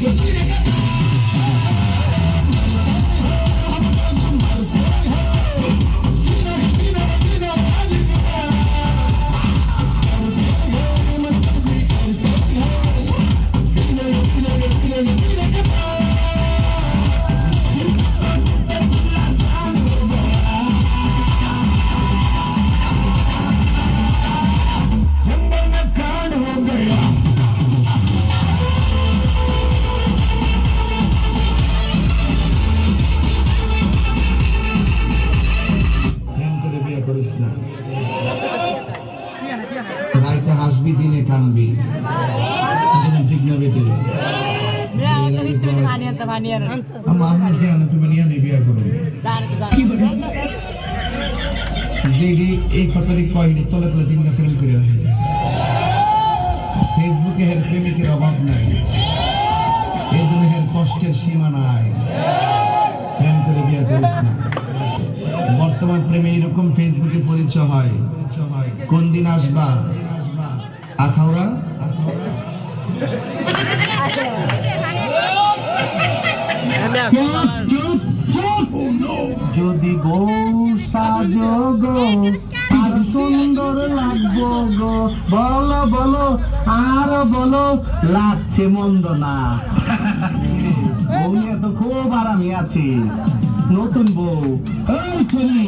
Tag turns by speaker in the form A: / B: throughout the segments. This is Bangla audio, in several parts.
A: Thank you. এই কথারই কয়নি তলে তলে দিন করে ফেসবুকে হের প্রেমিকের অভাব নাই এই জন্য হের কষ্টের সীমা নাই প্রেম করে বিয়া করিস না বর্তমান প্রেমে এরকম ফেসবুকে পরিচয় হয় কোন দিন আসবা আখাউড়া যদি গো সাজো গো আর সুন্দর লাগবো গো। বলো বলো আর বলো লাগছে মন্দ না। বউ তো খুব আরামে আছি। নতুন বউ। এই ছেলে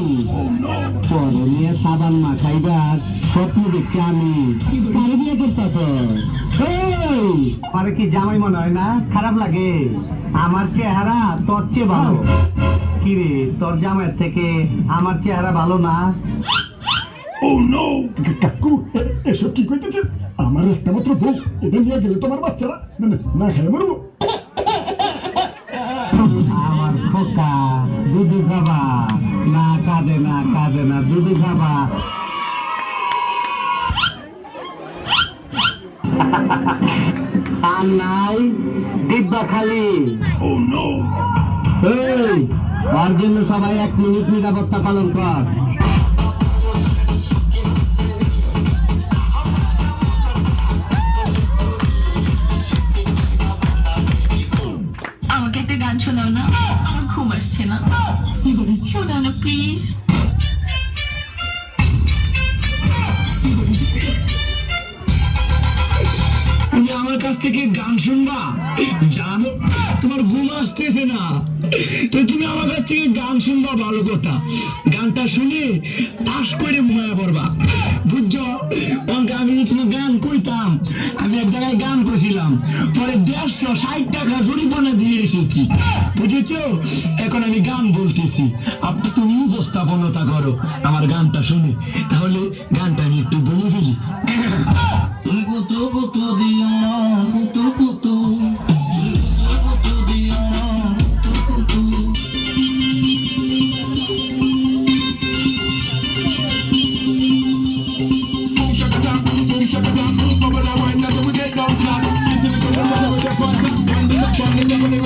A: পরে নিয়ে সাবান মা খাইবার স্বপ্ন দেখছি আমি। তারে বিয়ে করতেছ আরে কি জামাই মনে হয় না? খারাপ লাগে। আমার চেহারা তোর চেয়ে ভালো। কিরে তোর জামাইয়ের থেকে আমার চেহারা ভালো না?
B: কাকু এসব কি কইতেছেন আমার একটা মাত্র বউ ওদের নিয়ে গেলে তোমার বাচ্চারা? না না, না খেয়ে মরবো।
A: আমার খোকা দুধু খাবা না কাঁদে না কাঁদে না দুধু খাবা আর নাই ডিব্বা খালি এই তার জন্য সবাই এক মিনিট নিরাপত্তা পালন কর।
C: আমাকে একটা গান শোনাও না? আমার ঘুম আসছে না। শোনাও না প্লিজ
B: কাছ থেকে গান শুনবা? জানো, তোমার ঘুম আসতেছে না। তো তুমি আমার কাছ থেকে গান শুনবা, ভালো কথা। গানটা শুনে পাশ করে ঘুমায় পড়বা। বুঝছ? অঙ্কে, আমি যে তোমার গান কইতাম, আমি এক জায়গায় গান করছিলাম পরে দেড়শো ষাট টাকা জরিমানা দিয়ে এসেছি। বুঝেছ? এখন আমি গান বলতেছি। আপনি তুমি উপস্থাপনতা করো, আমার গানটা শুনে। তাহলে গানটা আমি একটু বলে ফেলি।
D: Bak bak bak